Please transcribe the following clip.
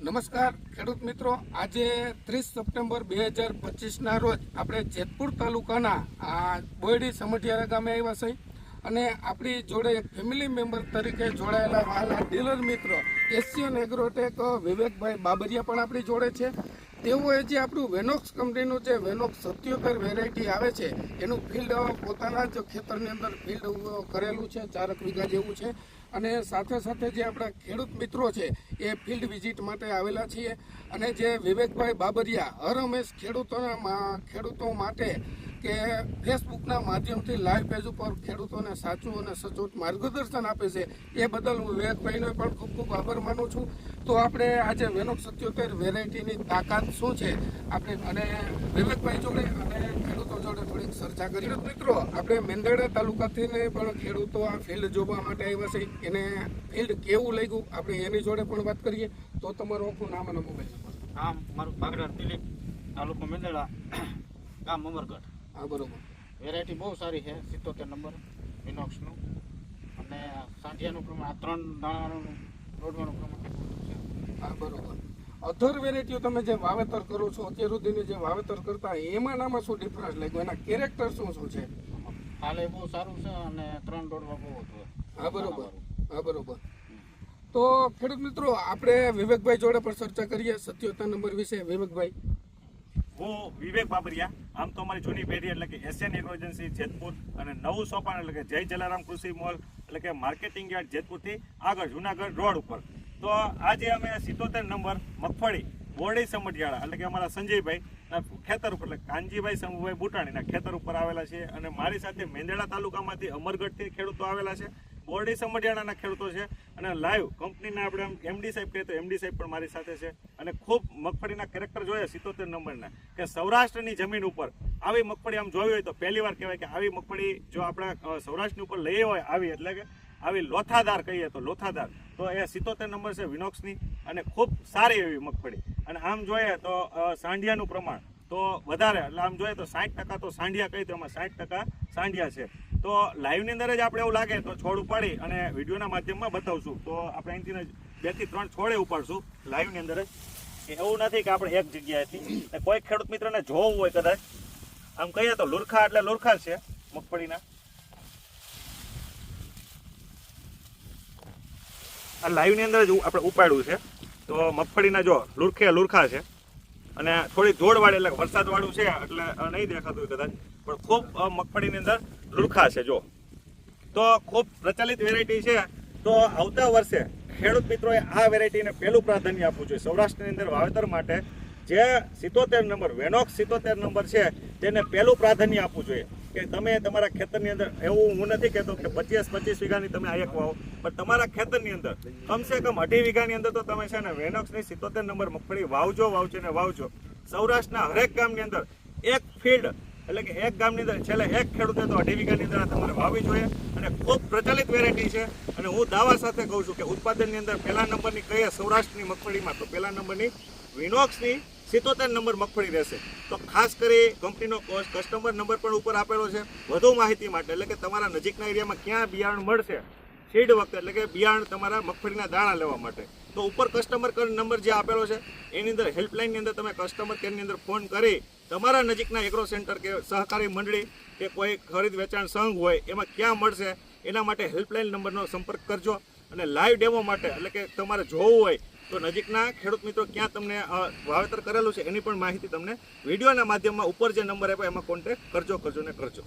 નમસ્કાર, ખેડૂત મિત્રો. આજે ત્રીસ સપ્ટેમ્બર બે હજાર પચીસના રોજ આપણે જેતપુર તાલુકાના, આ બોયડી સમઢિયારા ગામે આવ્યા છે અને આપણી જોડે એક ફેમિલી મેમ્બર તરીકે જોડાયેલા વહાલા ડીલર મિત્રો એશિયન એગ્રોટેક વિવેકભાઈ બાબરિયા પણ આપણી જોડે છે. તેઓએ જે આપણું વેનોક્સ કંપનીનું જે વેનોક્સ સત્યોતેર વેરાયટી આવે છે, એનું ફિલ્ડ પોતાના જ ખેતરની અંદર ફિલ્ડ કરેલું છે ચારક વીઘા જેવું છે. અને સાથે સાથે જે આપણા ખેડૂત મિત્રો છે, એ ફિલ્ડ વિઝિટ માટે આવેલા છીએ. અને જે વિવેકભાઈ બાબરિયા હર હંમેશ ખેડૂતોના ખેડૂતો માટે કે ફેસબુકના માધ્યમથી લાઈવ પેજ ઉપર ખેડૂતોને સાચું અને સચોટ માર્ગદર્શન આપે છે, એ બદલ હું વિવેકભાઈનો પણ ખૂબ ખૂબ આભાર માનું છું. તો આપણે આજે વેનોક સત્યોતેર વેરાયટીની તાકાત શું છે? આપણે, અને વિવેકભાઈ જોડે, અને ખેડૂતો જોડે થોડીક ચર્ચા કરી. મિત્રો આપણે મેંદરડા તાલુકાથી ને પણ ખેડૂતો આ ફિલ્ડ જોવા માટે આવ્યા છે. એને ફિલ્ડ કેવું લાગ્યું? આપણે એની જોડે પણ વાત કરીએ. તો તમારું આખું નામ અને મોબાઈલ નંબર. મારું દિલીપ તાલુકો મેંદડા ગામ અમરગઢ. હા બરોબર. વેરાયટી બહુ સારી છે સિત્તોતેર નંબર ઇનોક્સનું અને સાંઠિયાનું પ્રમાણ આ ત્રણ દાણાનું દોડવાનું પ્રમાણ. છે હા બરોબર. અધર વેરાયટીઓ તમે જે વાવેતર કરો છો અત્યાર સુધીની જે વાવેતર કરતા એમાં નામાં શું ડિફરન્સ લાગ્યું? એના કેરેક્ટર શું શું છે? હાલે બહુ સારું છે અને ત્રણ દોડમાં બહુ હતું. હા બરોબર. હા બરોબર. તો ખેડૂત મિત્રો આપણે વિવેકભાઈ જોડે પણ ચર્ચા કરીએ સત્યોતર નંબર વિશે. વિવેકભાઈ. હું વિવેક બાબરિયા. આમ તો અમારી જૂની પેઢી એટલે કે એશિયન એગ્રો એજન્સી જેતપુર અને નવું સોપાન એટલે કે જય જલારામ કૃષિ મોલ એટલે કે માર્કેટિંગ યાર્ડ જેતપુરથી આગળ જુનાગઢ રોડ ઉપર. તો આજે અમે સિત્તોતેર નંબર મગફળી બોરડી સમઢિયાળા, એટલે કે અમારા સંજયભાઈ ખેતર ઉપર, એટલે કાનજીભાઈ, સમુભાઈ બુટાણીના ખેતર ઉપર આવેલા છે. અને મારી સાથે મેંદરડા તાલુકામાંથી અમરગઢથી ખેડૂતો આવેલા છે. બોરડી સમઢિયાળાના ખેડૂતો છે. અને લાઈવ કંપનીના આપણે એમડી સાહેબ કહીએ તો એમડી સાહેબ પણ મારી સાથે છે. અને ખૂબ મગફળીના કેરેક્ટર જોયા સિત્તોતેર નંબરના, કે સૌરાષ્ટ્રની જમીન ઉપર આવી મગફળી આમ જોઈ હોય તો પહેલી વાર કહેવાય કે આવી મગફળી જો આપણા સૌરાષ્ટ્રની ઉપર લઈ હોય આવી, એટલે કે આવી લોથાદાર કહીએ તો લોથાદાર તો એ સિત્તોતેર નંબર છે વિનોક્સની અને ખૂબ સારી એવી મગફળી. અને આમ જોઈએ તો સાંઢિયાનું પ્રમાણ. તો વધારે, એટલે આમ જોઈએ તો સાઠ ટકા તો સાંઢિયા કહી તો એમાં સાઠ ટકા સાંઢિયા છે. તો લાઈવની અંદર જ આપણે એવું લાગે તો છોડ ઉપાડી અને વિડીયોના માધ્યમમાં બતાવશું. તો આપણે અહીંથી બેથી ત્રણ છોડે ઉપાડશું લાઈવની અંદર જ. એવું નથી કે આપણે એક જગ્યાએથી. કોઈ ખેડૂત મિત્રને જોવું હોય કદાચ. આમ કહીએ તો લુરખા એટલે લુરખા છે મગફળીના. આ લાઈવની અંદર જ આપણે ઉપાડ્યું છે. તો મગફળીના જો લુરખે લુરખા છે. અને થોડી ધોળવાળી એટલે વરસાદ વાળું છે, એટલે નહીં દેખાતું કદાચ. પણ ખૂબ મગફળીની અંદર લુરખા છે, જો. તો ખૂબ પ્રચલિત વેરાયટી છે. તો આવતા વર્ષે ખેડૂત મિત્રોએ આ વેરાયટીને પહેલું પ્રાધાન્ય આપવું જોઈએ. સૌરાષ્ટ્રની અંદર વાવેતર માટે જે સિત્તોતેર નંબર, વેનોક્સ સિત્તોતેર નંબર છે, તેને પહેલું પ્રાધાન્ય આપવું જોઈએ. કે તમે તમારા ખેતરની અંદર, એવું હું નથી કહેતો કે પચીસ પચીસ વીઘાની તમે આ એક વાવો, પણ તમારા ખેતરની અંદર, કમસે કમ અઢી વીઘાની અંદર તો તમે છે ને વેનોક્સની સિત્તોતેર નંબર મગફળી વાવજો વાવજો ને વાવજો. સૌરાષ્ટ્રના હરેક ગામની અંદર એક ફિલ્ડ એટલે કે એક ગામની અંદર છેલ્લે એક ખેડૂતે તો અઢી વીઘાની અંદર તમારે વાવવી જોઈએ અને ખૂબ પ્રચલિત વેરાયટી છે. અને હું દાવા સાથે કહું છું કે ઉત્પાદનની અંદર પહેલા નંબરની કહીએ સૌરાષ્ટ્રની મગફળીમાં તો પહેલા નંબરની વિનોક્સની સિત્તોતેર નંબર મગફળી રહેશે. તો ખાસ કરી કંપનીનો કસ્ટમર નંબર પણ ઉપર આપેલો છે. વધુ માહિતી માટે, એટલે કે તમારા નજીકના એરિયામાં ક્યાં બિયારણ મળશે, સીડ વખતે, એટલે કે બિયારણ તમારા મગફળીના દાણા લેવા માટે. તો ઉપર કસ્ટમર કેર નંબર જે આપેલો છે, એની અંદર હેલ્પલાઇનની અંદર તમે કસ્ટમર કેરની અંદર ફોન કરી, તમારા નજીકના એગ્રો સેન્ટર કે સહકારી મંડળી કે કોઈ ખરીદ વેચાણ સંઘ હોય, એમાં ક્યાં મળશે, એના માટે હેલ્પલાઇન નંબરનો સંપર્ક કરજો. અને લાઈવ ડેમો માટે, એટલે કે તમારે જોવું હોય તો નજીકના ખેડૂત મિત્રો ક્યાં તમને વાવેતર કરેલું છે એની પણ માહિતી તમને વિડીયોના માધ્યમમાં ઉપર જે નંબર આપ્યો એમાં કોન્ટેક્ટ કરજો કરજો ને કરજો.